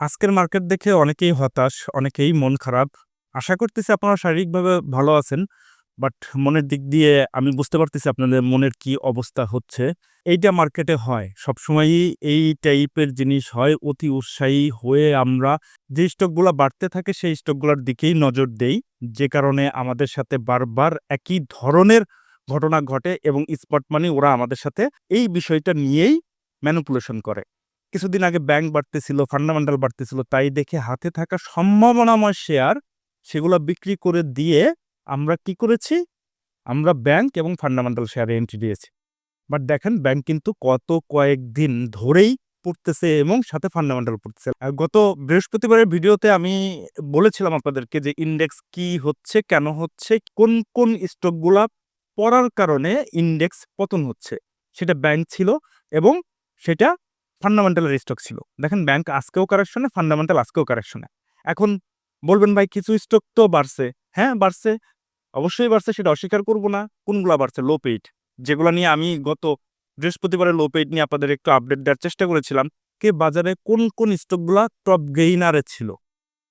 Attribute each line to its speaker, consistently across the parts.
Speaker 1: আজকের মার্কেট দেখে অনেকেই হতাশ, অনেকেই মন খারাপ। আশা করতেছি আপনারা শারীরিকভাবে ভালো আছেন। বাট মনের দিক দিয়ে আমি বুঝতে পারতেছি আপনাদের মনের কি অবস্থা হচ্ছে। এইটা মার্কেটে হয়। সবসময়ই এই টাইপের জিনিস হয়। অতি উৎসাহী হয়ে আমরা যে স্টকগুলা বাড়তে থাকে সেই স্টকগুলোর দিকেই নজর দেই। যে কারণে আমাদের সাথে বারবার একই ধরনের ঘটনা ঘটে এবং স্পট মানি ওরা আমাদের সাথে এই বিষয়টা নিয়েই ম্যানুপুলেশন করে। কিছুদিন আগে ব্যাংক বাড়তেছিল, ফান্ডামেন্টাল বাড়তেছিল। তাই দেখে হাতে থাকা সম্ভাবনাময় শেয়ার সেগুলা বিক্রি করে দিয়ে আমরা কি করেছি? আমরা ব্যাংক এবং ফান্ডামেন্টাল শেয়ারে এন্ট্রি দিয়েছি। বাট দেখেন ব্যাংক কিন্তু গত কয়েকদিন ধরেই পড়তেছে এবং সাথে ফান্ডামেন্টাল পড়তেছে। গত বৃহস্পতিবারের ভিডিওতে আমি বলেছিলাম আপনাদেরকে যে ইন্ডেক্স কি হচ্ছে, কেন হচ্ছে, কোন, কোন স্টকগুলা পড়ার কারণে ইন্ডেক্স পতন হচ্ছে। সেটা ব্যাংক ছিল এবং সেটা ফান্ডামেন্টালের স্টক ছিল। দেখেন ব্যাংক আজকেও কারেকশনে, ফান্ডামেন্টাল আজকেও কারেকশনে। এখন বলবেন ভাই কিছু স্টক তো বাড়ছে। হ্যাঁ, বাড়ছে। অবশ্যই বাড়ছে সেটা অস্বীকার করব না। কোনগুলা বাড়ছে? Low paid. যেগুলা নিয়ে আমি গত বৃহস্পতিবারে লো পেইড নিয়ে আপনাদের একটু আপডেট দেওয়ার চেষ্টা করেছিলাম। কে বাজারে কোন, কোন স্টকগুলা টপ গেইনারে ছিল।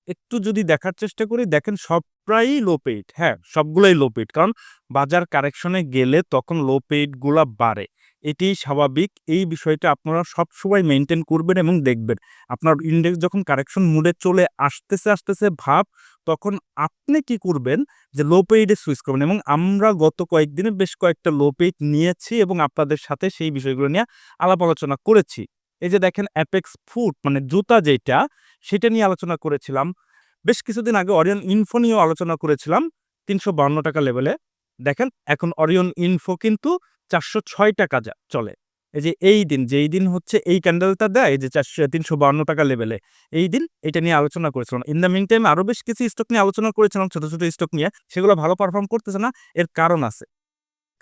Speaker 1: একটু যদি দেখার চেষ্টা করি দেখেন সব প্রায়ই লো পেইড। হ্যাঁ, সবগুলাই লো পেইড। কারণ বাজার কারেকশনে গেলে তখন লো পেইডগুলা বাড়ে। এটিই স্বাভাবিক। এই বিষয়টা আপনারা সবসময় মেইনটেইন করবেন এবং দেখবেন। আপনার ইন্ডেক্স যখন কারেকশন মুডে চলে আসতেছে, আসতেছে ভাব তখন আপনি কি করবেন যে লো পেইডে সুইচ করবেন এবং আমরা গত কয়েকদিনে বেশ কয়েকটা লো পেইড নিয়েছি এবং আপনাদের সাথে সেই বিষয়গুলো নিয়ে আলাপ আলোচনা করেছি। এই যে দেখেন অ্যাপেক্স ফুট মানে জুতা যেটা সেটা নিয়ে আলোচনা করেছিলাম। বেশ কিছুদিন আগে অরিয়ন ইনফো নিয়েও আলোচনা করেছিলাম ৳৩৫২ লেভেলে। দেখেন এখন অরিয়ন ইনফো কিন্তু ৳৪০৬ যা চলে। এই যে এই দিন, যেই দিন হচ্ছে এই ক্যান্ডেলটা দেয় যে চারশো তিনশো চারশ ৳৩৫২ লেভেলে। এই দিন এটা নিয়ে আলোচনা করেছিলাম। ইন দ্য মিন টাইম আরও বেশ কিছু স্টক নিয়ে আলোচনা করেছিলাম ছোট, ছোট স্টক নিয়ে। সেগুলো ভালো পারফর্ম করতেছে না। এর কারণ আছে।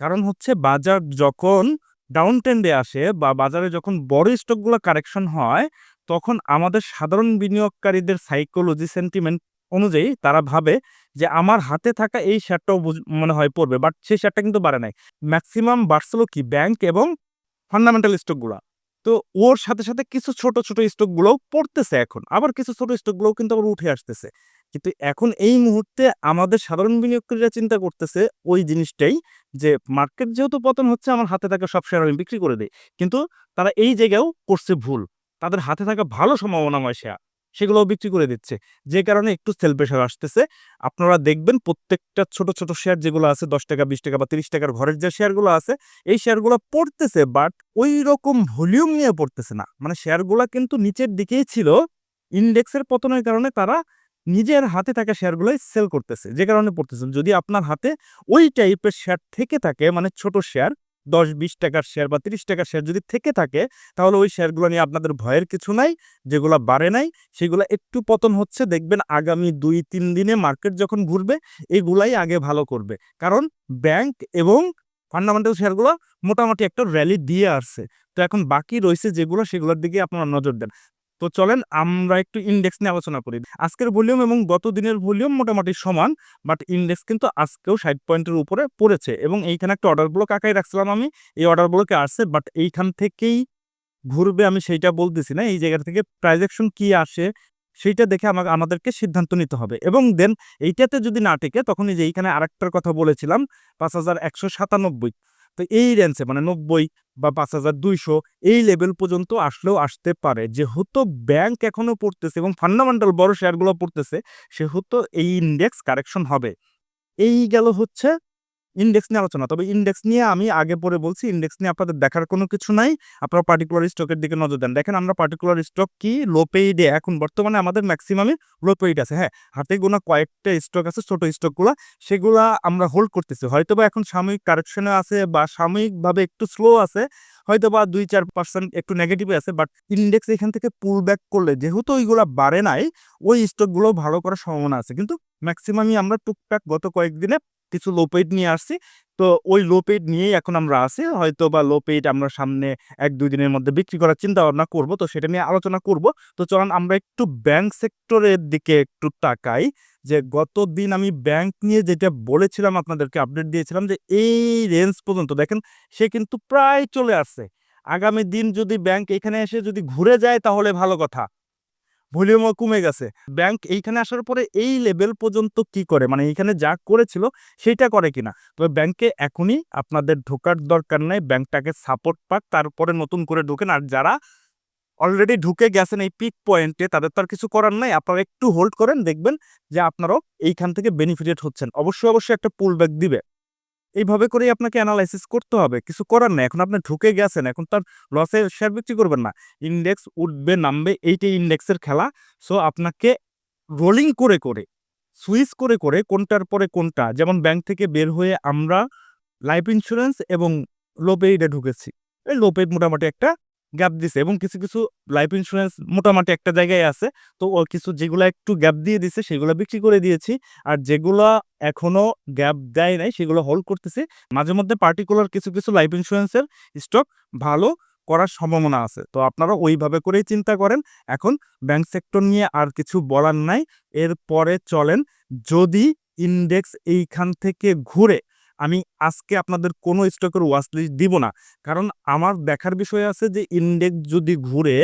Speaker 1: কারণ হচ্ছে বাজার যখন ডাউন ট্রেন্ডে আসে বা বাজারে যখন বড় স্টকগুলো কারেকশন হয় তখন আমাদের সাধারণ বিনিয়োগকারীদের সাইকোলজি সেন্টিমেন্ট অনুযায়ী তারা ভাবে যে আমার হাতে থাকা এই শেয়ারটাও মনে হয় পড়বে। বাট সেই শেয়ারটা কিন্তু বাড়ে নাই। ম্যাক্সিমাম বাড়ছিল কি ব্যাংক এবং ফান্ডামেন্টাল স্টকগুলা। তো ওর সাথে, সাথে কিছু ছোট, ছোট স্টকগুলোও পড়তেছে এখন। আবার কিছু ছোট স্টকগুলোও কিন্তু আবার উঠে আসতেছে। কিন্তু এখন এই মুহূর্তে আমাদের সাধারণ বিনিয়োগকারীরা চিন্তা করতেছে ওই জিনিসটাই যে মার্কেট যেহেতু পতন হচ্ছে আমার হাতে থাকা সব শেয়ার আমি বিক্রি করে দিই কিন্তু তারা এই জায়গায়ও করছে ভুল। তাদের হাতে থাকা ভালো সম্ভাবনাময় শেয়ার সেগুলোও বিক্রি করে দিচ্ছে। যে কারণে একটু সেল প্রেশার আসতেছে। আপনারা দেখবেন প্রত্যেকটা ছোট, ছোট শেয়ার যেগুলো আছে ৳১০, ৳২০ বা ৳৩০ র ঘরের যে শেয়ারগুলো আছে এই শেয়ারগুলো পড়তেছে বাট ঐরকম ভলিউম নিয়ে পড়তেছে না। মানে শেয়ারগুলো কিন্তু নিচের দিকেই ছিল। ইন্ডেক্সের পতনের কারণে তারা নিজের হাতে থাকা শেয়ারগুলাই সেল করতেছে। যে কারণে পড়তেছে। যদি আপনার হাতে ওই টাইপের শেয়ার থেকে থাকে মানে ছোট শেয়ার ৳১০, ৳২০ শেয়ার বা ৳৩০ শেয়ার যদি থেকে থাকে তাহলে ওই শেয়ারগুলো নিয়ে আপনাদের ভয়ের কিছু নাই। যেগুলো বাড়ে নাই সেগুলো একটু পতন হচ্ছে দেখবেন আগামী ২-৩ দিনে মার্কেট যখন ঘুরবে এগুলাই আগে ভালো করবে। কারণ ব্যাংক এবং ফান্ডামেন্টাল শেয়ারগুলো মোটামুটি একটা র‍্যালি দিয়ে আসছে। তো এখন বাকি রয়েছে যেগুলো সেগুলোর দিকে আপনারা নজর দেন। তো চলেন আমরা একটু ইন্ডেক্স নিয়ে আলোচনা করি। আজকের ভলিউম এবং গত দিনের ভলিউম মোটামুটি সমান। বাট ইন্ডেক্স কিন্তু আজকেও ৬০ পয়েন্টের উপরে পড়েছে এবং এইখানে একটা অর্ডার ব্লক আঁকায় রাখছিলাম আমি। এই অর্ডার ব্লকে আসছে বাট এইখান থেকেই ঘুরবে আমি সেইটা বলতেছি না। এই জায়গা থেকে প্রাইস অ্যাকশন কি আসে সেইটা দেখে আমা আমাদেরকে সিদ্ধান্ত নিতে হবে এবং দেন এইটাতে যদি না টেকে, তখন এই যে এইখানে আরেকটার কথা বলেছিলাম ৫১৯৭ তো এই রেঞ্জে মানে ৯০ বা ৫২০০ এই লেভেল পর্যন্ত আসলেও আসতে পারে। যেহেতু ব্যাংক এখনও পড়তেছে এবং ফান্ডামেন্টাল বড় শেয়ারগুলো পড়তেছে, সেহেতু এই ইন্ডেক্স কারেকশন হবে। এই গেল হচ্ছে ইন্ডেক্স নিয়ে আলোচনা। তবে ইন্ডেক্স নিয়ে আমি আগে পরে বলছি ইন্ডেক্স নিয়ে আপনাদের দেখার কোনো কিছু নাই। আপনারা পার্টিকুলার স্টকের দিকে নজর দেন। দেখেন আমরা পার্টিকুলার স্টক কি লো পেইডে এখন বর্তমানে আমাদের ম্যাক্সিমামই লো পেইড আছে। হ্যাঁ, হাতে গোনা কয়েকটা স্টক আছে ছোট স্টকগুলা সেগুলা আমরা হোল্ড করতেছি। হয়তোবা এখন সাময়িক কারেকশনে আছে বা সাময়িকভাবে একটু স্লো আছে। হয়তো বা দুই চার পার্সেন্ট একটু নেগেটিভে আছে বাট ইন্ডেক্স এখান থেকে পুল ব্যাক করলে যেহেতু ওইগুলা বাড়ে নাই ওই স্টকগুলো ভালো করার সম্ভাবনা আছে। কিন্তু ম্যাক্সিমামই আমরা টুকটাক গত কয়েকদিনে কিছু লো পেইড নিয়ে আসছি। তো ওই লো পেইড নিয়েই এখন আমরা আছি। হয়তোবা লো পেইড আমরা সামনে ১-২ দিনের মধ্যে বিক্রি করার চিন্তা ভাবনা করব। তো সেটা নিয়ে আলোচনা করব। তো চলেন আমরা একটু ব্যাংক সেক্টরের দিকে একটু তাকাই। যে গত দিন আমি ব্যাংক নিয়ে যেটা বলেছিলাম আপনাদেরকে আপডেট দিয়েছিলাম যে এই রেঞ্জ পর্যন্ত, দেখেন, সে কিন্তু প্রায় চলে আসছে। আগামী দিন যদি ব্যাংক এখানে এসে যদি ঘুরে যায়, তাহলে ভালো কথা। ভলিউমও কমে গেছে। ব্যাংক এইখানে আসার পরে এই লেভেল পর্যন্ত কি করে? মানে এইখানে যা করেছিল সেইটা করে কিনা? তবে ব্যাংকে এখনই আপনাদের ঢোকার দরকার নেই। ব্যাংকটাকে সাপোর্ট পাক, তারপরে নতুন করে ঢোকেন। আর যারা অলরেডি ঢুকে গেছেন এই পিক পয়েন্টে তাদের তো আর কিছু করার নাই। আপনারা একটু হোল্ড করেন, দেখবেন যে আপনারাও এইখান থেকে বেনিফিটেড হচ্ছেন। অবশ্যই অবশ্যই একটা পুল ব্যাক দিবে। এইভাবে করেই আপনাকে অ্যানালাইসিস করতে হবে। কিছু করার নেই। এখন আপনি ঢুকে গেছেন, এখন তার লসে শেয়ার বিক্রি করবেন না। ইন্ডেক্স উঠবে, নামবে, এইটাই ইন্ডেক্সের খেলা। সো আপনাকে রোলিং করে করে সুইচ করে করে কোনটার পরে কোনটা, যেমন ব্যাংক থেকে বের হয়ে আমরা লাইফ ইন্স্যুরেন্স এবং লোপেইডে ঢুকেছি। এই লোপেইড মোটামুটি একটা গ্যাপ দিছে এবং কিছু কিছু লাইফ ইন্স্যুরেন্স মোটামুটি একটা জায়গায় আছে। তো কিছু যেগুলো একটু গ্যাপ দিয়ে দিছে, সেগুলো বিক্রি করে দিয়েছি। আর যেগুলো এখনও গ্যাপ দেয় নাই, সেগুলো হোল্ড করতেছি। মাঝে মধ্যে পার্টিকুলার কিছু কিছু লাইফ ইন্স্যুরেন্সের স্টক ভালো করার সম্ভাবনা আছে। তো আপনারা ওইভাবে করেই চিন্তা করেন। এখন ব্যাংক সেক্টর নিয়ে আর কিছু বলার নাই। এরপরে চলেন। যদি ইন্ডেক্স এইখান থেকে ঘুরে আমি আজকে আপনাদের কোনো স্টকের ওয়াচ লিস্ট দিব না। কারণ আমার দেখার বিষয় আছে যে ইন্ডেক্স যদি ঘুরে,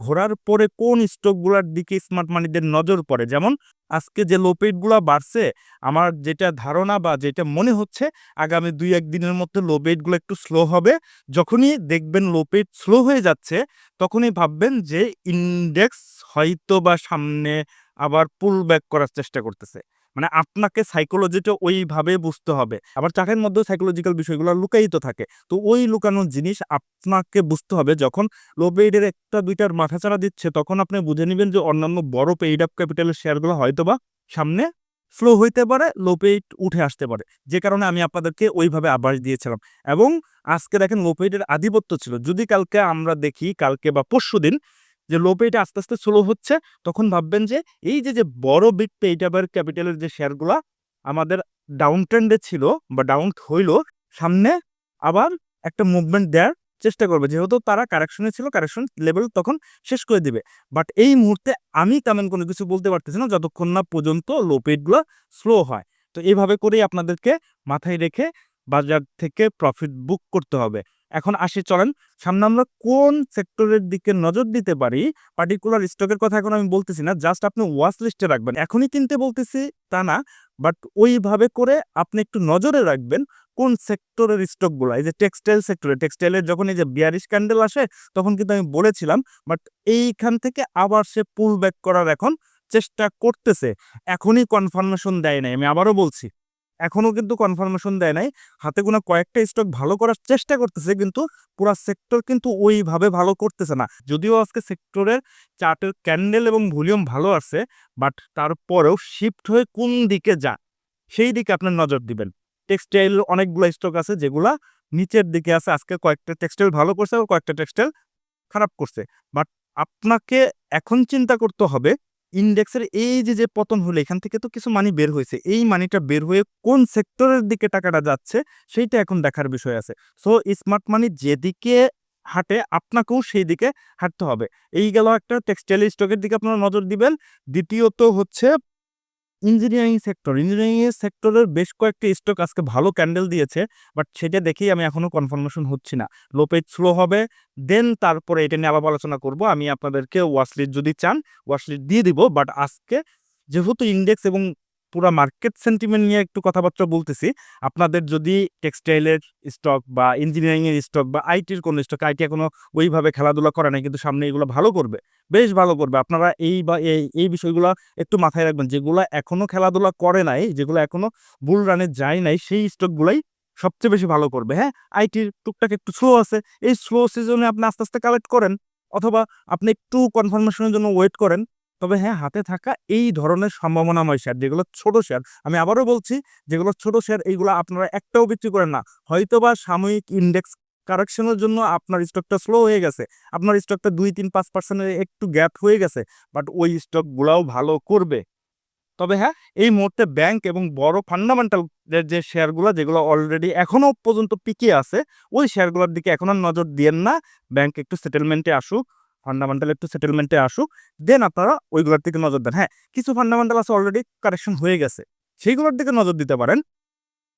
Speaker 1: ঘোরার পরে কোন স্টকগুলোর দিকে স্মার্ট মানিদের নজর পড়ে? যেমন আজকে যে লোপেটগুলো বাড়ছে, আমার যেটা ধারণা বা যেটা মনে হচ্ছে, আগামী দুই এক দিনের মধ্যে লোপেটগুলো একটু স্লো হবে। যখনই দেখবেন লোপেট স্লো হয়ে যাচ্ছে, তখনই ভাববেন যে ইন্ডেক্স হয়তো বা সামনে আবার পুল ব্যাক করার চেষ্টা করতেছে। মানে আপনাকে সাইকোলজিটা ওইভাবে বুঝতে হবে। আবার চাকরির মধ্যে সাইকোলজিক্যাল বিষয়গুলো লুকায়িত থাকে। তো ওই লুকানো জিনিস আপনাকে বুঝতে হবে, যখন লো পেইডের একটা দুইটার মাথাচাড়া দিচ্ছে, তখন আপনি বুঝে নেবেন যে অন্যান্য বড় পেইড আপ ক্যাপিটালের শেয়ারগুলো হয়তোবা সামনে স্লো হইতে পারে লো পেইড উঠে আসতে পারে। যে কারণে আমি আপনাদেরকে ওইভাবে আবাস দিয়েছিলাম। এবং আজকে দেখেন লো পেইডের আধিপত্য ছিল। যদি কালকে আমরা দেখি, কালকে বা পরশু দিন যে লো পেইটা আস্তে আস্তে স্লো হচ্ছে, তখন ভাববেন যে এই যে যে বড় বিগ পেইটাবার ক্যাপিটালের যে শেয়ারগুলা আমাদের ডাউন ট্রেন্ডে ছিল বা ডাউন হইল, সামনে আবার একটা মুভমেন্ট দেওয়ার চেষ্টা করবে। যেহেতু তারা কারেকশনে ছিল কারেকশন লেভেল তখন শেষ করে দিবে। বাট এই মুহূর্তে আমি তেমন কোনো কিছু বলতে পারতেছি না, যতক্ষণ না পর্যন্ত লো পেইডগুলো স্লো হয়। তো এইভাবে করেই আপনাদেরকে মাথায় রেখে বাজার থেকে প্রফিট বুক করতে হবে। এখন আসি, চলেন। সামনে আমরা কোন সেক্টরের দিকে নজর দিতে পারি? পার্টিকুলার স্টকের কথা এখন আমি বলতেছি না জাস্ট আপনি ওয়াচ লিস্টে রাখবেন। এখনই কিনতে বলতেছি তা না বাট ওইভাবে করে আপনি একটু নজরে রাখবেন কোন সেক্টরের স্টকগুলো এই যে টেক্সটাইল সেক্টরে টেক্সটাইলের যখন এই যে বিয়ারিশ ক্যান্ডেল আসে, তখন কিন্তু আমি বলেছিলাম বাট এইখান থেকে আবার সে পুল ব্যাক করার এখন চেষ্টা করতেছে। এখনই কনফার্মেশন দেয় নাই, আমি আবারও বলছি। এখনও কিন্তু কনফার্মেশন দেয় নাই। হাতে গোনা কয়েকটা স্টক ভালো করার চেষ্টা করতেছে, কিন্তু পুরা সেক্টর কিন্তু ওইভাবে ভালো করতেছে না। যদিও আজকে সেক্টরের চার্টের ক্যান্ডেল এবং ভলিউম ভালো আছে বাট তারপরেও শিফট হয়ে কোন দিকে যা সেই দিকে আপনার নজর দিবেন। টেক্সটাইল অনেকগুলো স্টক আছে, যেগুলা নিচের দিকে আছে। আজকে কয়েকটা টেক্সটাইল ভালো করছে আর কয়েকটা টেক্সটাইল খারাপ করছে। বাট আপনাকে এখন চিন্তা করতে হবে ইন্ডেক্সের এই যে যে পতন হলো, এখান থেকে তো কিছু মানি বের হয়েছে। এই মানিটা বের হয়ে কোন সেক্টরের দিকে টাকাটা যাচ্ছে, সেইটা এখন দেখার বিষয় আছে। সো স্মার্ট মানি যেদিকে হাটে, আপনাকেও সেই দিকে হাঁটতে হবে। এই গেল একটা টেক্সটাইল স্টকের দিকে আপনারা নজর দিবেন। দ্বিতীয়ত হচ্ছে ইঞ্জিনিয়ারিং সেক্টর। ইঞ্জিনিয়ারিং সেক্টরের বেশ কয়েকটি স্টক আজকে ভালো ক্যান্ডেল দিয়েছে বাট সেটা দেখেই আমি এখনও কনফার্মেশন হচ্ছি না। লোপেজ স্লো হবে দেন তারপরে এটা নিয়ে আবার আলোচনা করব। আমি আপনাদেরকে ওয়াশলিট যদি চান ওয়াশলিট দিয়ে দিব বাট আজকে যেহেতু ইন্ডেক্স এবং পুরো মার্কেট সেন্টিমেন্ট নিয়ে একটু কথাবার্তা বলতেছি। আপনাদের যদি টেক্সটাইলের স্টক বা ইঞ্জিনিয়ারিংয়ের স্টক বা আইটির কোনো স্টক আইটি এখনও ওইভাবে খেলাধুলা করে নাই, কিন্তু সামনে এগুলো ভালো করবে, বেশ ভালো করবে। আপনারা এই বা এই এই বিষয়গুলো একটু মাথায় রাখবেন, যেগুলো এখনও খেলাধুলা করে নাই, যেগুলো এখনও বুল রানে যায় নাই, সেই স্টকগুলাই সবচেয়ে বেশি ভালো করবে। হ্যাঁ আইটির টুকটাক একটু স্লো আছে, এই স্লো সিজনে আপনি আস্তে আস্তে কালেক্ট করেন, অথবা আপনি একটু কনফার্মেশনের জন্য ওয়েট করেন তবে হ্যাঁ হাতে থাকা এই ধরনের সম্ভাবনাময় শেয়ার যেগুলো ছোট শেয়ার আমি আবারও বলছি, যেগুলো ছোট শেয়ার এইগুলো আপনারা একটাও বিক্রি করেন না। হয়তোবা সাময়িক ইন্ডেক্স কারেকশনের জন্য আপনার স্টকটা স্লো হয়ে গেছে। আপনার স্টকটা দুই, তিন, পাঁচ পার্সেন্টের একটু গ্যাপ হয়ে গেছে বাট ওই স্টকগুলাও ভালো করবে। তবে হ্যাঁ এই মুহূর্তে ব্যাংক এবং বড় ফান্ডামেন্টাল যে শেয়ারগুলো যেগুলো অলরেডি এখনও পর্যন্ত পিকে আছে, ওই শেয়ারগুলোর দিকে এখন আর নজর দিয়েন না। ব্যাংক একটু সেটেলমেন্টে আসুক। ফান্ডামেন্টাল একটু সেটেলমেন্টে আসুক দেন আপনারা ওইগুলোর দিকে নজর দেন। হ্যাঁ কিছু ফান্ডামেন্টাল আছে অলরেডি কারেকশন হয়ে গেছে। সেইগুলোর দিকে নজর দিতে পারেন।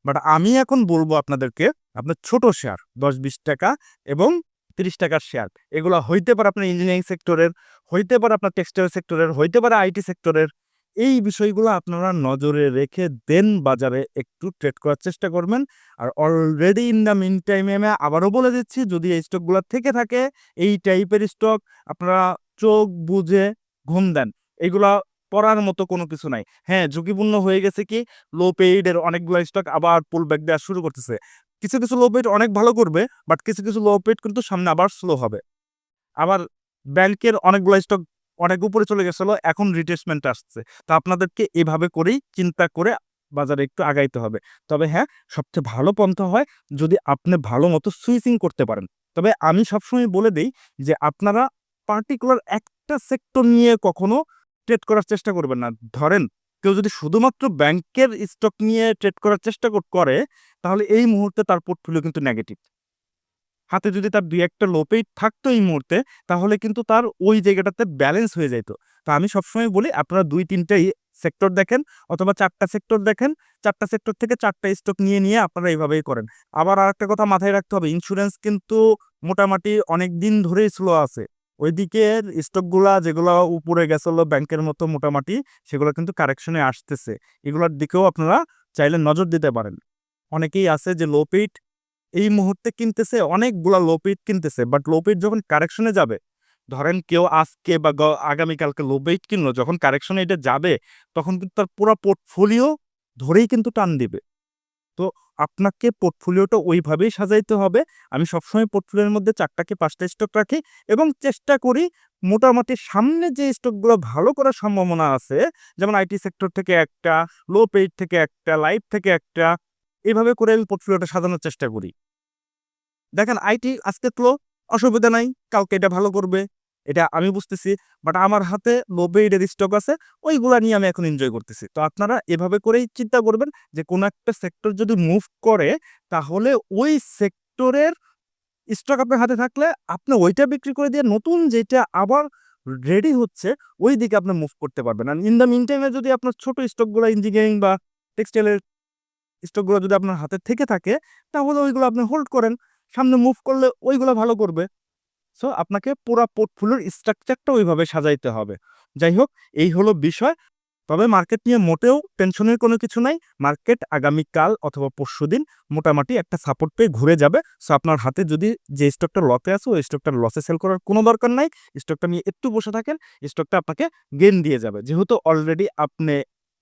Speaker 1: বাট আমি এখন বলব আপনাদেরকে, আপনার ছোট শেয়ার দশ বিশ টাকা এবং তিরিশ টাকার শেয়ার এগুলো হইতে পারে আপনার ইঞ্জিনিয়ারিং সেক্টরের হইতে পারে আপনার টেক্সটাইল সেক্টরের হইতে পারে আইটি সেক্টরের এই বিষয়গুলো আপনারা নজরে রেখে দেন বাজারে একটু ট্রেড করার চেষ্টা করবেন। আর অলরেডি ইন দ্য মিন টাইমে আমি আবারও বলে দিচ্ছি, যদি এই স্টকগুলো থেকে থাকে, এই টাইপের স্টক আপনারা চোখ বুঝে ঘুম দেন। এগুলা পড়ার মতো কোনো কিছু নাই। হ্যাঁ ঝুঁকিপূর্ণ হয়ে গেছে কি? লো পেইডের অনেকগুলো স্টক আবার পুল ব্যাক দেওয়া শুরু করতেছে। কিছু কিছু লো পেইড অনেক ভালো করবে বাট কিছু কিছু লো পেইড কিন্তু সামনে আবার স্লো হবে। আবার ব্যাংকের অনেকগুলো স্টক অনেক উপরে চলে গেছিল, এখন রিটেসমেন্ট আসছে। তো আপনাদেরকে এভাবে করেই চিন্তা করে বাজারে একটু আগাইতে হবে। তবে হ্যাঁ সবচেয়ে ভালো পন্থা হয় যদি আপনি ভালো মতো সুইচিং করতে পারেন। তবে আমি সবসময় বলে দিই যে আপনারা পার্টিকুলার একটা সেক্টর নিয়ে কখনো ট্রেড করার চেষ্টা করবেন না। ধরেন, কেউ যদি শুধুমাত্র ব্যাংকের স্টক নিয়ে ট্রেড করার চেষ্টা করে তাহলে এই মুহূর্তে তার পোর্টফোলিও কিন্তু নেগেটিভ হাতে যদি তার দুই একটা লোপেই থাকতো এই মুহূর্তে, তাহলে কিন্তু তার ওই জায়গাটাতে ব্যালেন্স হয়ে যেত তো আমি সবসময় বলি, আপনারা দুই তিনটা সেক্টর দেখেন অথবা চারটা সেক্টর দেখেন, চারটা সেক্টর থেকে চারটা স্টক নিয়ে নিয়ে আপনারা এইভাবেই করেন। আবার আর একটা কথা মাথায় রাখতে হবে ইন্স্যুরেন্স কিন্তু মোটামুটি অনেক দিন ধরেই স্লো আছে। ওইদিকের স্টকগুলা যেগুলো উপরে গেছিল ব্যাংকের মতো মোটামুটি, সেগুলো কিন্তু কারেকশনে আসতেছে। এগুলোর দিকেও আপনারা চাইলে নজর দিতে পারেন। অনেকেই আছে যে লো পেইড এই মুহূর্তে কিনতেছে অনেকগুলা লো পেইড কিনতেছে বাট লো পেইড যখন কারেকশনে যাবে, ধরেন কেউ আজকে বা আগামীকালকে লো পেইড কিনলো, যখন কারেকশনে এটা যাবে, তখন কিন্তু তার পুরো পোর্টফোলিও ধরেই কিন্তু টান দিবে। তো আপনাকে পোর্টফোলিওটা ওইভাবেই সাজাইতে হবে। আমি সবসময় পোর্টফোলিওর মধ্যে চারটাকে, পাঁচটা স্টক রাখি এবং চেষ্টা করি মোটামুটি সামনে যে স্টকগুলো ভালো করার সম্ভাবনা আছে, যেমন আইটি সেক্টর থেকে একটা লো পেইড থেকে একটা লাইফ থেকে একটা, এভাবে করে আমি পোর্টফোলিওটা সাজানোর চেষ্টা করি। দেখেন, আইটি আজকে তো অসুবিধা নাই কালকে এটা ভালো করবে, এটা আমি বুঝতেছি বাট আমার হাতে লো পেইডের স্টক আছে, ওইগুলা নিয়ে আমি এখন এনজয় করতেছি। তো আপনারা এভাবে করেই চিন্তা করবেন যে, কোনো একটা সেক্টর যদি মুভ করে, তাহলে ওই সেক্টরের স্টক আপনার হাতে থাকলে আপনি ওইটা বিক্রি করে দিয়ে নতুন যেটা আবার রেডি হচ্ছে ওই দিকে আপনি মুভ করতে পারবেন। আর ইন দ্য মিন টাইমে যদি আপনার ছোট স্টকগুলো ইঞ্জিনিয়ারিং বা টেক্সটাইলের স্টকগুলো যদি আপনার হাতে থেকে থাকে, তাহলে ওইগুলো আপনি হোল্ড করেন। সামনে মুভ করলে ওইগুলো ভালো করবে। সো আপনাকে পুরা পোর্টফোলিওর স্ট্রাকচারটা ওইভাবে সাজাইতে হবে। যাই হোক, এই হলো বিষয়। তবে মার্কেট নিয়ে মোটেও টেনশনের কোনো কিছু নাই। মার্কেট আগামীকাল অথবা পরশুদিন মোটামুটি একটা সাপোর্ট পেয়ে ঘুরে যাবে। সো আপনার হাতে যদি যে স্টকটা লসে আছে, ওই স্টকটা লসে সেল করার কোনো দরকার নাই। স্টকটা নিয়ে একটু বসে থাকেন। স্টকটা আপনাকে গেন দিয়ে যাবে। যেহেতু অলরেডি আপনি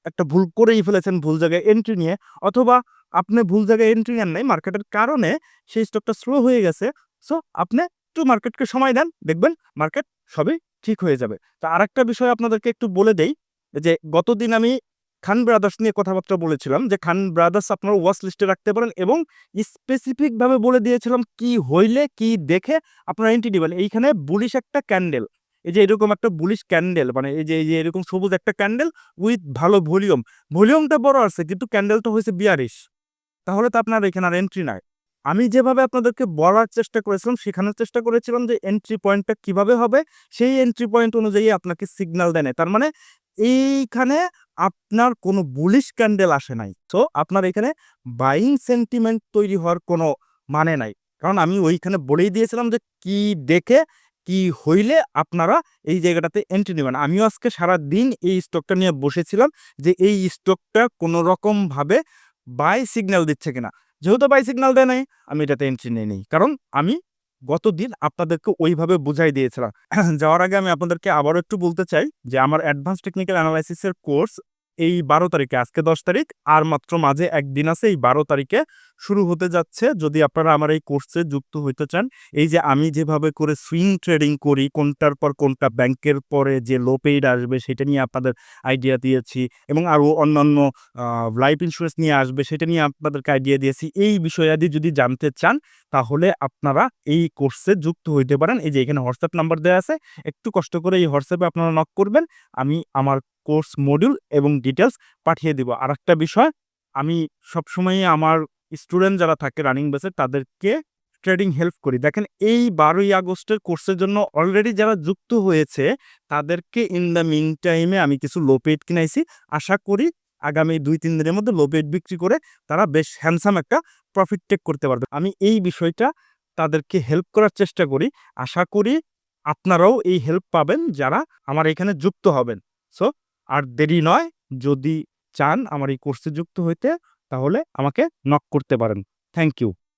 Speaker 1: একটা ভুল করেই ফেলেছেন ভুল জায়গায় এন্ট্রি নিয়ে, অথবা আপনি ভুল জায়গায় এন্ট্রি নেন নাই মার্কেটের কারণে সেই স্টকটা স্লো হয়ে গেছে সো আপনি একটু মার্কেটকে সময় দেন, দেখবেন মার্কেট সবই ঠিক হয়ে যাবে। তো আর একটা বিষয় আপনাদেরকে একটু বলে দেই, যে গতদিন আমি খান ব্রাদার্স নিয়ে কথাবার্তা বলেছিলাম, যে খান ব্রাদার্স আপনার ওয়াচ লিস্টে রাখতে পারেন এবং স্পেসিফিকভাবে বলে দিয়েছিলাম কি হইলে, কি দেখে আপনারা এন্ট্রি দিবেন এইখানে বুলিশ একটা ক্যান্ডেল এই যে এরকম একটা বুলিশ ক্যান্ডেল মানে এই যে এই যে এরকম সবুজ একটা ক্যান্ডেল উইথ ভালো ভলিউম ভলিউমটা বড় আছে, কিন্তু ক্যান্ডেলটা হয়েছে বিয়ারিশ তাহলে তো আপনার এখানে আর এন্ট্রি নাই। আমি যেভাবে আপনাদেরকে বলার চেষ্টা করেছিলাম, শেখানোর চেষ্টা করেছিলাম যে এন্ট্রি পয়েন্টটা কীভাবে হবে, সেই এন্ট্রি পয়েন্ট অনুযায়ী আপনাকে সিগন্যাল দেয় তার মানে এইখানে আপনার কোনো বুলিশ ক্যান্ডেল আসে নাই। সো আপনার এখানে বাইং সেন্টিমেন্ট তৈরি হওয়ার কোনো মানে নাই। কারণ আমি ওইখানে বলেই দিয়েছিলাম যে কি দেখে কি হইলে আপনারা এই জায়গাটাতে এন্ট্রি নেবেন? আমিও আজকে সারা দিন এই স্টকটা নিয়ে বসেছিলাম যে এই স্টকটা কোনো রকম ভাবে বাই সিগন্যাল দিচ্ছে কিনা। যেহেতু বাই সিগন্যাল দেয় নাই, আমি এটাতে এন্ট্রি নিয়ে নিই। কারণ আমি গতদিন আপনাদেরকে ওইভাবে বুঝাই দিয়েছিলাম। যাওয়ার আগে আমি আপনাদেরকে আবারও একটু বলতে চাই যে আমার অ্যাডভান্স টেকনিক্যাল অ্যানালাইসিসের কোর্স এই বারো তারিখে, আজকে দশ তারিখ, আর মাত্র মাঝে একদিন আছে এই বারো তারিখে শুরু হতে যাচ্ছে। যদি আপনারা আমার এই কোর্সে যুক্ত হইতে চান, এই যে আমি যেভাবে করে সুইং ট্রেডিং করি, কোনটার পর কোনটা ব্যাংকের পরে যে লো পেইড আসবে সেটা নিয়ে আপনাদের আইডিয়া দিয়েছি এবং আরও অন্যান্য লাইফ ইন্স্যুরেন্স নিয়ে আসবে সেটা নিয়ে আপনাদেরকে আইডিয়া দিয়েছি। এই বিষয়াদি যদি জানতে চান, তাহলে আপনারা এই কোর্সে যুক্ত হইতে পারেন। এই যে এখানে হোয়াটসঅ্যাপ নাম্বার দেওয়া আছে, একটু কষ্ট করে এই হোয়াটসঅ্যাপে আপনারা নক করবেন। আমি আমার কোর্স মডিউল এবং ডিটেলস পাঠিয়ে দিব। আর একটা বিষয়, আমি সবসময় আমার স্টুডেন্ট যারা থাকে রানিং বেসে, তাদেরকে ট্রেডিং হেল্প করি। দেখেন, এই বারোই আগস্টের কোর্সের জন্য অলরেডি যারা যুক্ত হয়েছে, তাদেরকে ইন দ্য মিন টাইমে আমি কিছু লো পেড কিনাইছি। আশা করি আগামী দুই, তিন দিনের মধ্যে লো পেড বিক্রি করে তারা বেশ হ্যান্ডসাম একটা প্রফিট টেক করতে পারবে। আমি এই বিষয়টা তাদেরকে হেল্প করার চেষ্টা করি। আশা করি আপনারাও এই হেল্প পাবেন যারা আমার এখানে যুক্ত হবেন। সো আর দেরি নয়, যদি চান আমার এই কোর্সে যুক্ত হইতে তাহলে আমাকে নক করতে পারেন। Thank you